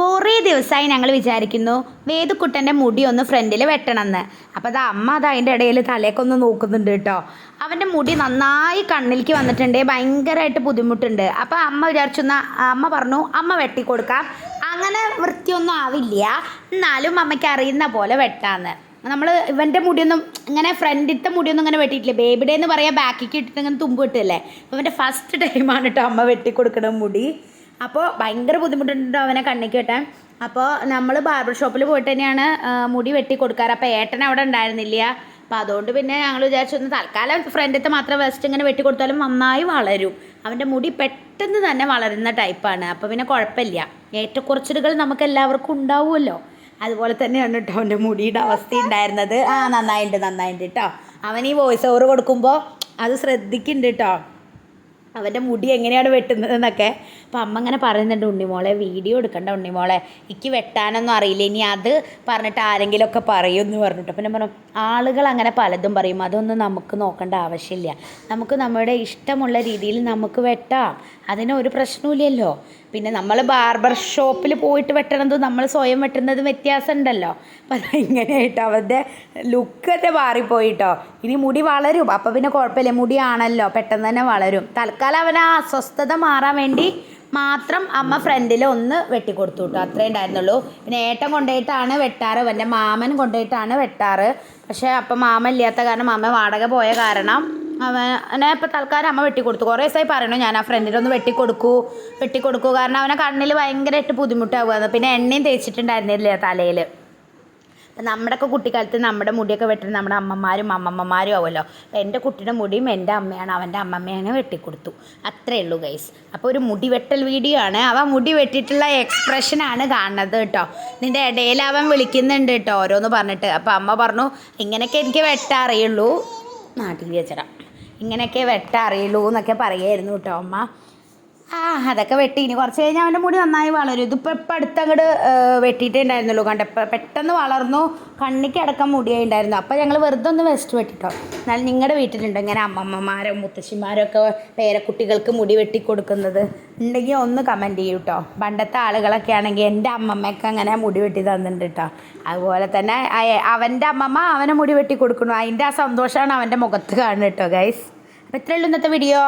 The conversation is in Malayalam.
കുറേ ദിവസമായി ഞങ്ങൾ വിചാരിക്കുന്നു വേദുക്കുട്ടന്റെ മുടി ഒന്ന് ഫ്രണ്ടിൽ വെട്ടണമെന്ന്. അപ്പോൾ അത് അമ്മ അത് അതിന്റെ ഇടയിൽ തലേക്കൊന്ന് നോക്കുന്നുണ്ട് കേട്ടോ. അവന്റെ മുടി നന്നായി കണ്ണിലേക്ക് വന്നിട്ടുണ്ട് ഭയങ്കരമായിട്ട് ബുദ്ധിമുട്ടുണ്ട്. അപ്പോൾ അമ്മ വിചാരിച്ചു എന്നാ അമ്മ പറഞ്ഞു അമ്മ വെട്ടിക്കൊടുക്കാം. അങ്ങനെ വൃത്തിയൊന്നും ആവില്ല. എന്നാലും അമ്മയ്ക്ക് അറിയുന്ന പോലെ വെട്ടാന്ന്. നമ്മൾ ഇവന്റെ മുടിയൊന്നും ഇങ്ങനെ ഫ്രണ്ടിത്തെ മുടിയൊന്നും ഇങ്ങനെ വെട്ടിയിട്ടില്ല. ബേബിയുടെ എന്ന് പറയാൻ ബാക്കിക്ക് ഇട്ടിട്ട് ഇങ്ങനെ തുമ്പ് കിട്ടില്ലേ അവന്റെ ഫസ്റ്റ് ടൈമാണ് കേട്ടോ അമ്മ വെട്ടിക്കൊടുക്കണ മുടി. അപ്പോൾ ഭയങ്കര ബുദ്ധിമുട്ടുണ്ട് അവനെ കണ്ണിക്ക് വെട്ടാൻ അപ്പോൾ നമ്മൾ ബാർബർ ഷോപ്പിൽ പോയിട്ട് തന്നെയാണ് മുടി വെട്ടി കൊടുക്കാറ്. അപ്പോൾ ഏട്ടൻ അവിടെ ഉണ്ടായിരുന്നില്ല. അപ്പോൾ അതുകൊണ്ട് പിന്നെ ഞങ്ങൾ വിചാരിച്ചു ഒന്ന് തൽക്കാലം ഫ്രണ്ടിലത്തെ മാത്രം വെസ്റ്റ് ഇങ്ങനെ വെട്ടി കൊടുത്താലും നന്നായി വളരും. അവന്റെ മുടി പെട്ടെന്ന് തന്നെ വളരുന്ന ടൈപ്പാണ് അപ്പോൾ പിന്നെ കുഴപ്പമില്ല. ഏറ്റക്കുറച്ചിലുകൾ നമുക്ക് എല്ലാവർക്കും ഉണ്ടാവുമല്ലോ. അതുപോലെ തന്നെയാണ് കേട്ടോ അവന്റെ മുടിയുടെ അവസ്ഥ ഉണ്ടായിരുന്നത്. ആ നന്നായിട്ടുണ്ട് നന്നായിട്ടുണ്ട് കേട്ടോ അവൻ ഈ വോയിസ് ഓവർ കൊടുക്കുമ്പോൾ അത് ശ്രദ്ധിക്കുന്നുണ്ട് കേട്ടോ അവന്റെ മുടി എങ്ങനെയാണ് വെട്ടുന്നത് എന്നൊക്കെ അപ്പം അമ്മ ഇങ്ങനെ പറയുന്നുണ്ട് ഉണ്ണിമോളെ വീഡിയോ എടുക്കണ്ട ഉണ്ണിമോളെ എനിക്ക് വെട്ടാനൊന്നും അറിയില്ല ഇനി അത് പറഞ്ഞിട്ട് ആരെങ്കിലുമൊക്കെ പറയും എന്ന് പറഞ്ഞിട്ട്. അപ്പം ഞാൻ പറഞ്ഞു ആളുകൾ അങ്ങനെ പലതും പറയും അതൊന്നും നമുക്ക് നോക്കേണ്ട ആവശ്യമില്ല. നമുക്ക് നമ്മുടെ ഇഷ്ടമുള്ള രീതിയിൽ നമുക്ക് വെട്ടാം അതിന് ഒരു പ്രശ്നമില്ലല്ലോ പിന്നെ നമ്മൾ ബാർബർ ഷോപ്പിൽ പോയിട്ട് വെട്ടണതും നമ്മൾ സ്വയം വെട്ടുന്നതും വ്യത്യാസമുണ്ടല്ലോ. അപ്പം ഇങ്ങനെയായിട്ട് അവന്റെ ലുക്കൊക്കെ മാറിപ്പോയിട്ടോ ഇനി മുടി വളരും അപ്പം പിന്നെ കുഴപ്പമില്ല മുടിയാണല്ലോ പെട്ടെന്ന് തന്നെ വളരും. തൽക്കാലം അവൻ ആ അസ്വസ്ഥത മാറാൻ വേണ്ടി മാത്രം അമ്മ ഫ്രണ്ടിൽ ഒന്ന് വെട്ടിക്കൊടുത്തു കേട്ടോ. അത്രേ ഉണ്ടായിരുന്നുള്ളൂ. പിന്നെ ഏട്ടൻ കൊണ്ടുപോയിട്ടാണ് വെട്ടാറ്. എന്റെ മാമൻ കൊണ്ടുപോയിട്ടാണ് വെട്ടാറ്. പക്ഷേ അപ്പം മാമൻ ഇല്ലാത്ത കാരണം അമ്മ വാടക പോയ കാരണം അവനെ ഇപ്പം തൽക്കാലം അമ്മ വെട്ടിക്കൊടുത്തു. കുറേ ദിവസമായി പറയണു ഞാൻ ആ ഫ്രണ്ടിനൊന്ന് വെട്ടിക്കൊടുക്കൂ വെട്ടിക്കൊടുക്കൂ. കാരണം അവനെ കണ്ണിൽ ഭയങ്കരമായിട്ട് ബുദ്ധിമുട്ടാവുക പിന്നെ എണ്ണയും തേച്ചിട്ടുണ്ടായിരുന്നില്ല തലയിൽ അപ്പം നമ്മുടെയൊക്കെ കുട്ടിക്കാലത്ത് നമ്മുടെ മുടിയൊക്കെ വെട്ടുന്നത് നമ്മുടെ അമ്മമാരും അമ്മമ്മമാരും ആവുമല്ലോ. എന്റെ കുട്ടിയുടെ മുടിയും എന്റെ അമ്മയാണ്. അവന്റെ അമ്മമ്മയാണ് വെട്ടിക്കൊടുത്തു. അത്രേ ഉള്ളൂ ഗൈസ് അപ്പോൾ ഒരു മുടി വെട്ടൽ വീഡിയോ ആണ്. അവൻ മുടി വെട്ടിയിട്ടുള്ള എക്സ്പ്രഷനാണ് കാണുന്നത് കേട്ടോ. നിന്റെ ഇടയിൽ അവൻ വിളിക്കുന്നുണ്ട് കേട്ടോ ഓരോന്ന് പറഞ്ഞിട്ട്. അപ്പോൾ അമ്മ പറഞ്ഞു ഇങ്ങനെയൊക്കെ എനിക്ക് വെട്ടാൻ അറിയുള്ളൂ നാട്ടിൽ വെച്ചടാം ഇങ്ങനെയൊക്കെ വെട്ടാൻ അറിയുള്ളൂ എന്നൊക്കെ പറയായിരുന്നു കേട്ടോ അമ്മ. ആ അതൊക്കെ വെട്ടി. ഇനി കുറച്ച് കഴിഞ്ഞാൽ അവന്റെ മുടി നന്നായി വളരും. ഇതിപ്പോൾ ഇപ്പം അടുത്തങ്ങോട്ട് വെട്ടിയിട്ടുണ്ടായിരുന്നുള്ളൂ കണ്ട ഇപ്പം പെട്ടെന്ന് വളർന്നു. കണ്ണിക്ക് അടക്കം മുടിയായി ഉണ്ടായിരുന്നു അപ്പോൾ ഞങ്ങൾ വെറുതെ ഒന്ന് വെസ്റ്റ് വെട്ടിട്ടോ. എന്നാൽ നിങ്ങളുടെ വീട്ടിലുണ്ടോ ഇങ്ങനെ അമ്മമ്മമാരോ മുത്തശ്ശിമാരോ ഒക്കെ പേരക്കുട്ടികൾക്ക് മുടി വെട്ടി കൊടുക്കുന്നത് ഉണ്ടെങ്കിൽ ഒന്ന് കമന്റ് ചെയ്യൂ കേട്ടോ പണ്ടത്തെ ആളുകളൊക്കെ ആണെങ്കിൽ എന്റെ അമ്മമ്മയൊക്കെ അങ്ങനെ മുടി വെട്ടി തന്നിട്ടുണ്ട് കേട്ടോ അതുപോലെ തന്നെ അവന്റെ അമ്മമ്മ അവനെ മുടി വെട്ടി കൊടുക്കണു അതിന്റെ ആ സന്തോഷമാണ് അവന്റെ മുഖത്ത് കാണുന്നത് കേട്ടോ ഗൈസ് അപ്പോൾ ഇത്രയുള്ളൂ ഇന്നത്തെ വീഡിയോ